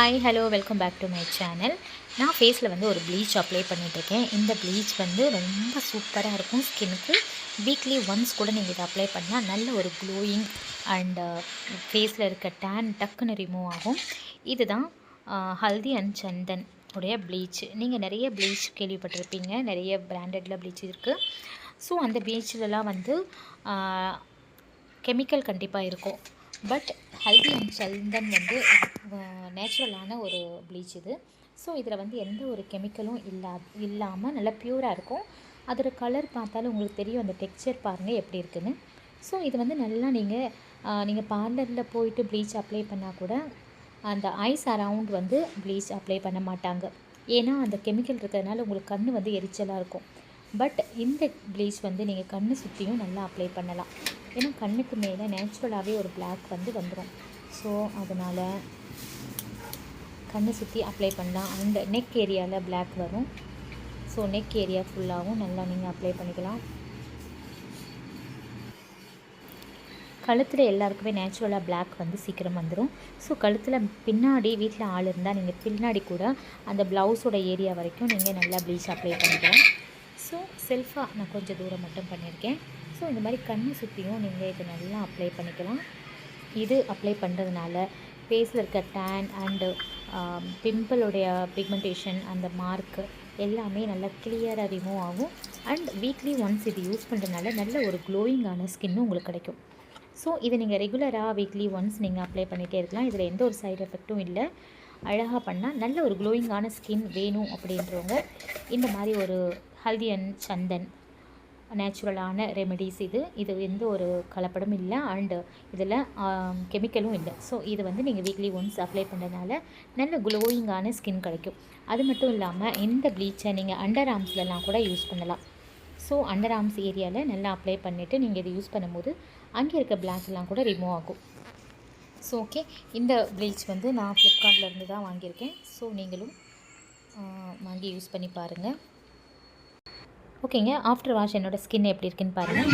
Hi hello welcome back to my channel நான் ஃபேஸில் வந்து ஒரு ப்ளீச் அப்ளை பண்ணிகிட்ருக்கேன் இந்த ப்ளீச் வந்து ரொம்ப சூப்பராக இருக்கும். ஸ்கின்னுக்கு வீக்லி ஒன்ஸ் கூட நீங்கள் இதை அப்ளை பண்ணால் நல்ல ஒரு க்ளோயிங் அண்டு ஃபேஸில் இருக்க டேன் டக்குன்னு ரிமூவ் ஆகும். இதுதான் ஹல்தி அண்ட் சந்தன் உடைய ப்ளீச் நீங்கள் நிறைய ப்ளீச் கேள்விப்பட்டிருப்பீங்க. நிறைய பிராண்டடில் ப்ளீச் இருக்குது ஸோ அந்த ப்ளீச்லலாம் வந்து uh, கெமிக்கல் கண்டிப்பாக இருக்கும். பட் ஹல்தி அண்ட் சந்தன் வந்து நேச்சுரலான ஒரு ப்ளீச் இது. ஸோ இதில் வந்து எந்த ஒரு கெமிக்கலும் இல்லா இல்லாமல் நல்லா ப்யூராக இருக்கும். அதில் கலர் பார்த்தாலும் உங்களுக்கு தெரியும் அந்த டெக்ஸ்சர் பாருங்கள் எப்படி இருக்குதுன்னு ஸோ இது வந்து நல்லா நீங்கள் நீங்கள் பார்லரில் போயிட்டு ப்ளீச் அப்ளை பண்ணால் கூட அந்த ஐஸ் அரவுண்ட் வந்து ப்ளீச் அப்ளை பண்ண மாட்டாங்க. ஏன்னா அந்த கெமிக்கல் இருக்கிறதுனால உங்களுக்கு கண் வந்து எரிச்சலாக இருக்கும். பட் இந்த ப்ளீச் வந்து நீங்கள் கண்ணு சுற்றியும் நல்லா அப்ளை பண்ணலாம். ஏன்னா கண்ணுக்கு மேலே நேச்சுரலாகவே ஒரு பிளாக் வந்து வந்துடும் ஸோ அதனால் கண்ணை சுற்றி அப்ளை பண்ணலாம். அண்ட் நெக் ஏரியாவில் பிளாக் வரும். ஸோ நெக் ஏரியா ஃபுல்லாகவும் நல்லா நீங்கள் அப்ளை பண்ணிக்கலாம். கழுத்தில் எல்லாருக்குமே நேச்சுரலாக பிளாக் வந்து சீக்கிரம் வந்துடும் ஸோ கழுத்தில் பின்னாடி வீட்டில் ஆள் இருந்தால் நீங்கள் பின்னாடி கூட அந்த ப்ளவுஸோட ஏரியா வரைக்கும் நீங்கள் நல்லா ப்ளீச் அப்ளை பண்ணிக்கலாம். ஸோ செல்ஃபாக நான் கொஞ்சம் தூரம் மட்டும் பண்ணியிருக்கேன். ஸோ இந்த மாதிரி கண்ணை சுற்றியும் நீங்கள் இதை நல்லா அப்ளை பண்ணிக்கலாம். இது அப்ளை பண்ணுறதுனால ஃபேஸில் இருக்க டேன் அண்டு பிம்பிளுடைய பிக்மெண்டேஷன் அந்த மார்க்கு எல்லாமே நல்லா கிளியராக ரிமூவ் ஆகும். அண்ட் வீக்லி ஒன்ஸ் இது யூஸ் பண்ணுறதுனால நல்ல ஒரு க்ளோயிங்கான ஸ்கின்னும் உங்களுக்கு கிடைக்கும். ஸோ இதை நீங்கள் ரெகுலராக வீக்லி ஒன்ஸ் நீங்கள் அப்ளை பண்ணிகிட்டே இருக்கலாம். இதில் எந்த ஒரு சைடு எஃபெக்ட்டும் இல்லை. அழகாக பண்ணால் நல்ல ஒரு க்ளோயிங்கான ஸ்கின் வேணும் அப்படின்றவங்க இந்த மாதிரி ஒரு ஹல்தி அண்ட் சந்தன் நேச்சுரலான ரெமெடிஸ் இது. இது எந்த ஒரு கலப்படமும் இல்லை. அண்டு இதில் கெமிக்கலும் இல்லை. ஸோ இது வந்து நீங்கள் வீக்லி ஒன்ஸ் அப்ளை பண்ணுறதுனால நல்ல க்ளோயிங்கான ஸ்கின் கிடைக்கும். அது மட்டும் இல்லாமல் இந்த ப்ளீச்சை நீங்கள் அண்டர் ஆர்ம்ஸ்லலாம் கூட யூஸ் பண்ணலாம். ஸோ அண்டர் ஆர்ம்ஸ் ஏரியாவில் நல்லா அப்ளை பண்ணிவிட்டு நீங்கள் இதை யூஸ் பண்ணும்போது அங்கே இருக்க பிளாக்லாம் கூட ரிமூவ் ஆகும். ஸோ ஓகே இந்த ப்ளீச் வந்து நான் ஃப்ளிப்கார்ட்லேருந்து தான் வாங்கியிருக்கேன். ஸோ நீங்களும் வாங்கி யூஸ் பண்ணி பாருங்கள் ஓகேங்க ஆஃப்டர் வாஷ் என்னோடய ஸ்கின் எப்படி இருக்குன்னு பாருங்கள்